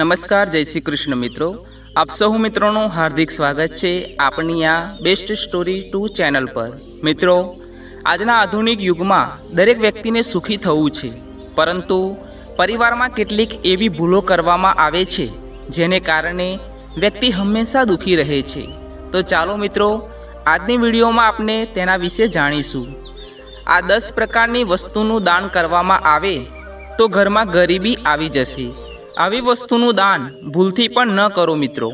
નમસ્કાર, જય શ્રી કૃષ્ણ મિત્રો. આપ સૌ મિત્રોનું હાર્દિક સ્વાગત છે આપણી આ બેસ્ટ સ્ટોરી ટુ ચેનલ પર. મિત્રો, આજના આધુનિક યુગમાં દરેક વ્યક્તિને સુખી થવું છે, પરંતુ પરિવારમાં કેટલીક એવી ભૂલો કરવામાં આવે છે, જેને કારણે વ્યક્તિ હંમેશા દુઃખી રહે છે. તો ચાલો મિત્રો, આજની વિડીયોમાં આપણે તેના વિશે જાણીશું. આ દસ પ્રકારની વસ્તુનું દાન કરવામાં આવે તો ઘરમાં ગરીબી આવી જશે. આવી વસ્તુનું દાન ભૂલથી પણ ન કરો મિત્રો.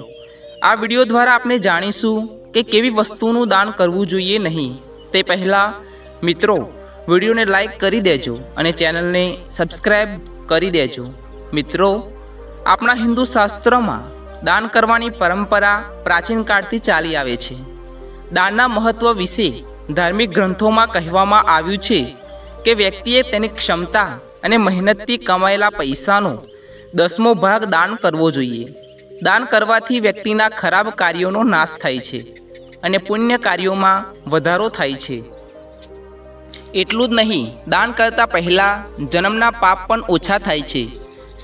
આ વીડિયો દ્વારા આપણે જાણીશું કે કેવી વસ્તુનું દાન કરવું જોઈએ નહીં. તે પહેલાં મિત્રો, વિડીયોને લાઈક કરી દેજો અને ચેનલને સબસ્ક્રાઈબ કરી દેજો. મિત્રો, આપણા હિન્દુ શાસ્ત્રોમાં દાન કરવાની પરંપરા પ્રાચીન કાળથી ચાલી આવે છે. દાનના મહત્વ વિશે ધાર્મિક ગ્રંથોમાં કહેવામાં આવ્યું છે કે વ્યક્તિએ તેની ક્ષમતા અને મહેનતથી કમાયેલા પૈસાનો દસમો ભાગ દાન કરવો જોઈએ. દાન કરવાથી વ્યક્તિના ખરાબ કાર્યોનો નાશ થાય છે અને પુણ્ય કાર્યોમાં વધારો થાય છે. એટલું જ નહીં, દાન કરતાં પહેલાં જન્મના પાપ પણ ઓછા થાય છે.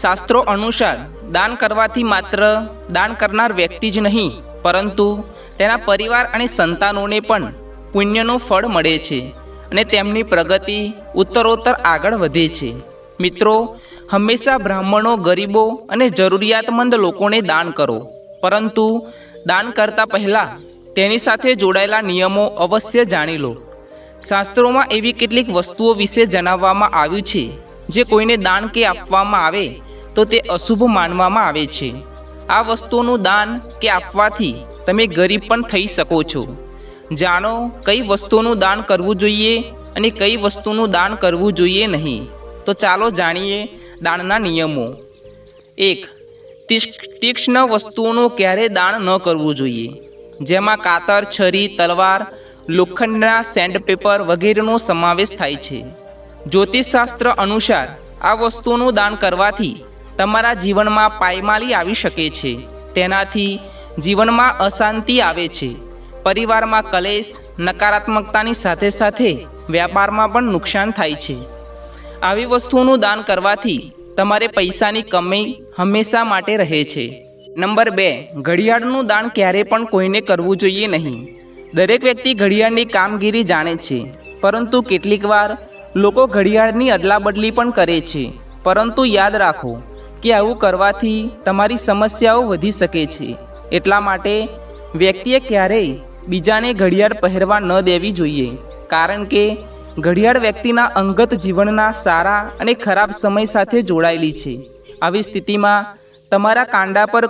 શાસ્ત્રો અનુસાર દાન કરવાથી માત્ર દાન કરનાર વ્યક્તિ જ નહીં, પરંતુ તેના પરિવાર અને સંતાનોને પણ પુણ્યનું ફળ મળે છે અને તેમની પ્રગતિ ઉત્તરોત્તર આગળ વધે છે. મિત્રો હંમેશા બ્રાહ્મણો, ગરીબો અને જરૂરિયાતમંદ લોકોને દાન કરો. પરંતુ દાન કરતાં પહેલાં તેની સાથે જોડાયેલા નિયમો અવશ્ય જાણી લો. શાસ્ત્રોમાં એવી કેટલીક વસ્તુઓ વિશે જણાવવામાં આવ્યું છે, જે કોઈને દાન કે આપવામાં આવે તો તે અશુભ માનવામાં આવે છે. આ વસ્તુઓનું દાન કે આપવાથી તમે ગરીબ પણ થઈ શકો છો. જાણો, કઈ વસ્તુઓનું દાન કરવું જોઈએ અને કઈ વસ્તુનું દાન કરવું જોઈએ નહીં. તો ચાલો જાણીએ દાનના નિયમો. એક તીક્ષ્ણ વસ્તુઓનું ક્યારે દાન ન કરવું જોઈએ. જેમાં કાતર, છરી, તલવાર, લોખંડના સેન્ડપેપર વગેરેનો સમાવેશ થાય છે. જ્યોતિષશાસ્ત્ર અનુસાર આ વસ્તુઓનું દાન કરવાથી તમારા જીવનમાં પાયમાલી આવી શકે છે. તેનાથી જીવનમાં અશાંતિ આવે છે. પરિવારમાં કલેશ, નકારાત્મકતાની સાથે સાથે વ્યાપારમાં પણ નુકસાન થાય છે. આવી વસ્તુઓનું દાન કરવાથી તમારે પૈસાની કમી હંમેશા માટે રહે છે. નંબર બે, ઘડિયાળનું દાન ક્યારે પણ કોઈને કરવું જોઈએ નહીં. દરેક વ્યક્તિ ઘડિયાળની કામગીરી જાણે છે, પરંતુ કેટલીક વાર લોકો ઘડિયાળની અદલાબદલી પણ કરે છે. પરંતુ યાદ રાખો કે આવું કરવાથી તમારી સમસ્યાઓ વધી શકે છે. એટલા માટે વ્યક્તિએ ક્યારેય બીજાને ઘડિયાળ પહેરવા ન દેવી જોઈએ, કારણ કે ઘડિયાળ વ્યક્તિના અંગત જીવનના સારા અને ખરાબ સમય સાથે જોડાયેલી છે. આવી સ્થિતિમાં તમારા કાંડા પર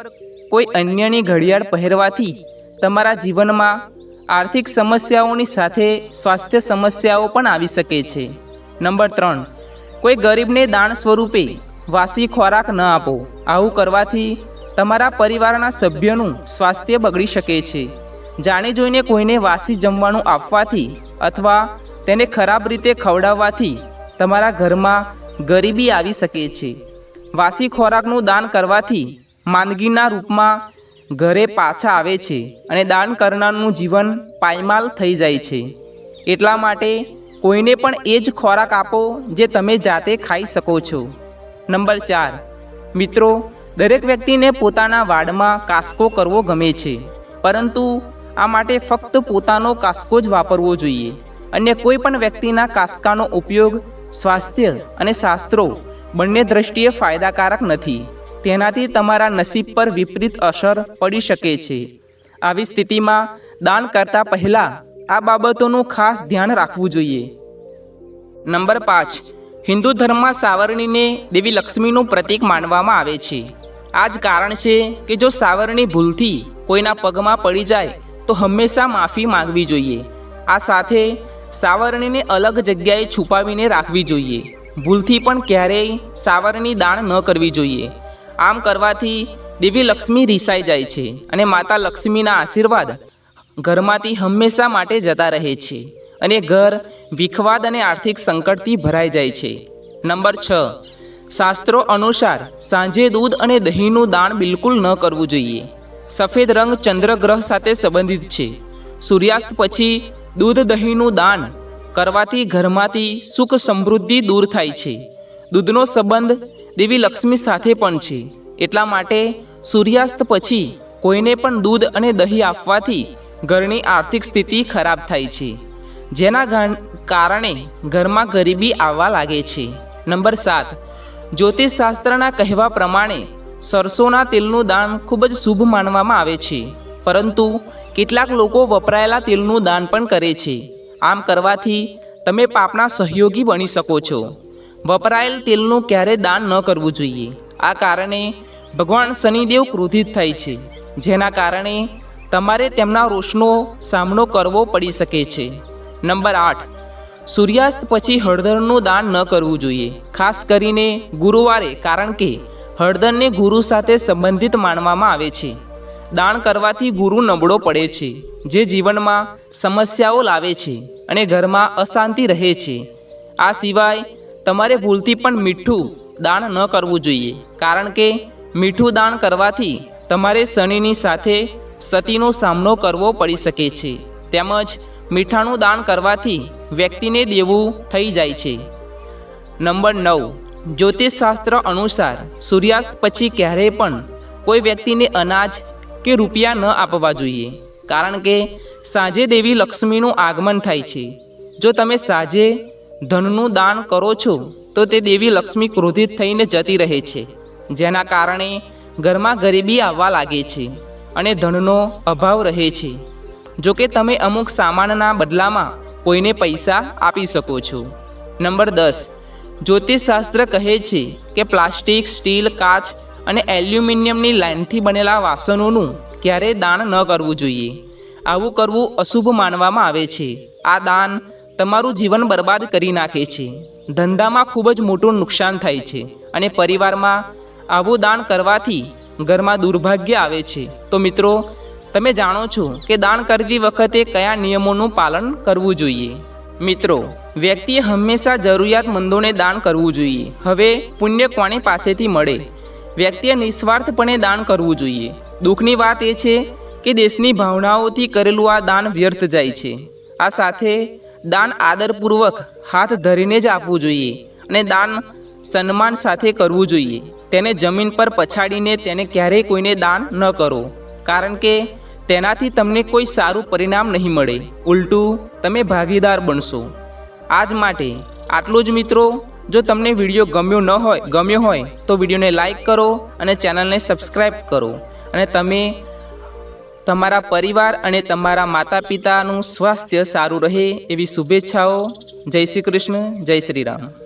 કોઈ અન્યની ઘડિયાળ પહેરવાથી તમારા જીવનમાં આર્થિક સમસ્યાઓની સાથે સ્વાસ્થ્ય સમસ્યાઓ પણ આવી શકે છે. નંબર ત્રણ, કોઈ ગરીબને દાન સ્વરૂપે વાસી ખોરાક ન આપો. આવું કરવાથી તમારા પરિવારના સભ્યનું સ્વાસ્થ્ય બગડી શકે છે. જાણી જોઈને કોઈને વાસી જમવાનું આપવાથી અથવા તેને ખરાબ રીતે ખવડાવવાથી તમારા ઘરમાં ગરીબી આવી શકે છે. વાસી ખોરાકનું દાન કરવાથી માંદગીના રૂપમાં ઘરે પાછા આવે છે અને દાન કરનારનું જીવન પાયમાલ થઈ જાય છે. એટલા માટે કોઈને પણ એ જ ખોરાક આપો જે તમે જાતે ખાઈ શકો છો. નંબર ચાર, મિત્રો, દરેક વ્યક્તિને પોતાના વાડમાં કાસ્કો કરવો ગમે છે, પરંતુ આ માટે ફક્ત પોતાનો કાસ્કો જ વાપરવો જોઈએ. અન્ય કોઈ પણ વ્યક્તિના કાસકાનો ઉપયોગ, સ્વાસ્થ્ય અને શાસ્ત્રો બંને દ્રષ્ટિએ ફાયદાકારક નથી. તેનાથી તમારા નસીબ પર વિપરીત અસર પડી શકે છે. આવી સ્થિતિમાં દાન કરતાં પહેલાં આ બાબતોનું ખાસ ધ્યાન રાખવું જોઈએ. નંબર પાંચ. હિન્દુ ધર્મમાં સાવરણીને દેવી લક્ષ્મીનું પ્રતીક માનવામાં આવે છે. આ જ કારણ છે કે જો સાવરણી ભૂલથી કોઈના પગમાં પડી જાય, તો હંમેશા માફી માંગવી જોઈએ. આ સાથે સાવરણીને અલગ જગ્યાએ છુપાવીને રાખવી જોઈએ. ભૂલથી પણ ક્યારેય સાવરણી દાણ ન કરવી જોઈએ. આમ કરવાથી દેવી લક્ષ્મી રિસાઈ જાય છે અને માતા લક્ષ્મીના આશીર્વાદ ઘરમાંથી હંમેશા માટે જતા રહે છે અને ઘર વિખવાદ અને આર્થિક સંકટથી ભરાઈ જાય છે. નંબર છ. શાસ્ત્રો અનુસાર સાંજે દૂધ અને દહીંનું દાન બિલકુલ ન કરવું જોઈએ. સફેદ રંગ ચંદ્રગ્રહ સાથે સંબંધિત છે. સૂર્યાસ્ત પછી દૂધ દહીંનું દાન કરવાથી ઘરમાંથી સુખ સમૃદ્ધિ દૂર થાય છે. દૂધનો સંબંધ દેવી લક્ષ્મી સાથે પણ છે. એટલા માટે સૂર્યાસ્ત પછી કોઈને પણ દૂધ અને દહીં આપવાથી ઘરની આર્થિક સ્થિતિ ખરાબ થાય છે. જેના કારણે ઘરમાં ગરીબી આવવા લાગે છે. નંબર સાત. જ્યોતિષશાસ્ત્રના કહેવા પ્રમાણે સરસોના તેલનું દાન ખૂબ જ શુભ માનવામાં આવે છે. પરંતુ કેટલાક લોકો વપરાયેલા તેલનું દાન પણ કરે છે. આમ કરવાથી તમે પાપના સહયોગી બની શકો છો. વપરાયેલ તેલનું ક્યારે દાન ન કરવું જોઈએ. આ કારણે ભગવાન શનિદેવ ક્રોધિત થાય છે, જેના કારણે તમારે તેમના રોષનો સામનો કરવો પડી શકે છે. નંબર આઠ. સૂર્યાસ્ત પછી હળદરનું દાન ન કરવું જોઈએ, ખાસ કરીને ગુરુવારે, કારણ કે હળદરને ગુરુ સાથે સંબંધિત માનવામાં આવે છે. દાન કરવાથી ગુરુ નબળો પડે છે, જે જીવનમાં સમસ્યાઓ લાવે છે અને ઘરમાં અશાંતિ રહે છે. આ સિવાય તમારે ભૂલથી પણ મીઠું દાન ન કરવું જોઈએ, કારણ કે મીઠું દાન કરવાથી તમારે શનિની સાથે સતીનો સામનો કરવો પડી શકે છે. તેમજ મીઠાનું દાન કરવાથી વ્યક્તિને દેવું થઈ જાય છે. નંબર નવ. જ્યોતિષશાસ્ત્ર અનુસાર સૂર્યાસ્ત પછી ક્યારેય પણ કોઈ વ્યક્તિને અનાજ કે રૂપિયા ન આપવા જોઈએ. કારણ કે સાંજે દેવી લક્ષ્મીનું આગમન થાય છે. જો તમે સાંજે ધનનું દાન કરો છો, તો તે દેવી લક્ષ્મી ક્રોધિત થઈને જતી રહે છે. જેના કારણે ઘરમાં ગરીબી આવવા લાગે છે અને ધનનો અભાવ રહે છે. જો કે તમે અમુક સામાનના બદલામાં કોઈને પૈસા આપી શકો છો. નંબર દસ. જ્યોતિષશાસ્ત્ર કહે છે કે પ્લાસ્ટિક, સ્ટીલ, કાચ અને એલ્યુમિનિયમની લાઇનથી બનેલા વાસણોનું ક્યારેય દાન ન કરવું જોઈએ. આવું કરવું અશુભ માનવામાં આવે છે. આ દાન તમારું જીવન બરબાદ કરી નાખે છે. ધંધામાં ખૂબ જ મોટું નુકસાન થાય છે અને પરિવારમાં આવું દાન કરવાથી ઘરમાં દુર્ભાગ્ય આવે છે. તો મિત્રો, તમે જાણો છો કે દાન કરતી વખતે કયા નિયમોનું પાલન કરવું જોઈએ? મિત્રો, વ્યક્તિએ હંમેશા જરૂરિયાતમંદોને દાન કરવું જોઈએ. હવે પુણ્ય કોની પાસેથી મળે? વ્યક્તિએ નિસ્વાર્થપણે દાન કરવું જોઈએ. દુઃખની વાત એ છે કે દેશની ભાવનાઓથી કરેલું આ દાન વ્યર્થ જાય છે. આ સાથે દાન આદરપૂર્વક હાથ ધરીને જ આપવું જોઈએ અને દાન સન્માન સાથે કરવું જોઈએ. તેને જમીન પર પછાડીને તેને ક્યારેય કોઈને દાન ન કરો, કારણ કે તેનાથી તમને કોઈ સારું પરિણામ નહીં મળે. ઉલટું, તમે ભાગીદાર બનશો. આજ માટે આટલું જ મિત્રો જો તમને વીડિયો ગમ્યો ન હોય, ગમ્યો હોય, તો વિડીયોને લાઈક કરો અને ચેનલને સબસ્ક્રાઈબ કરો. અને તમે તમારા પરિવાર અને તમારા માતા પિતાનું સ્વાસ્થ્ય સારું રહે એવી શુભેચ્છાઓ. જય શ્રી કૃષ્ણ, જય શ્રી રામ.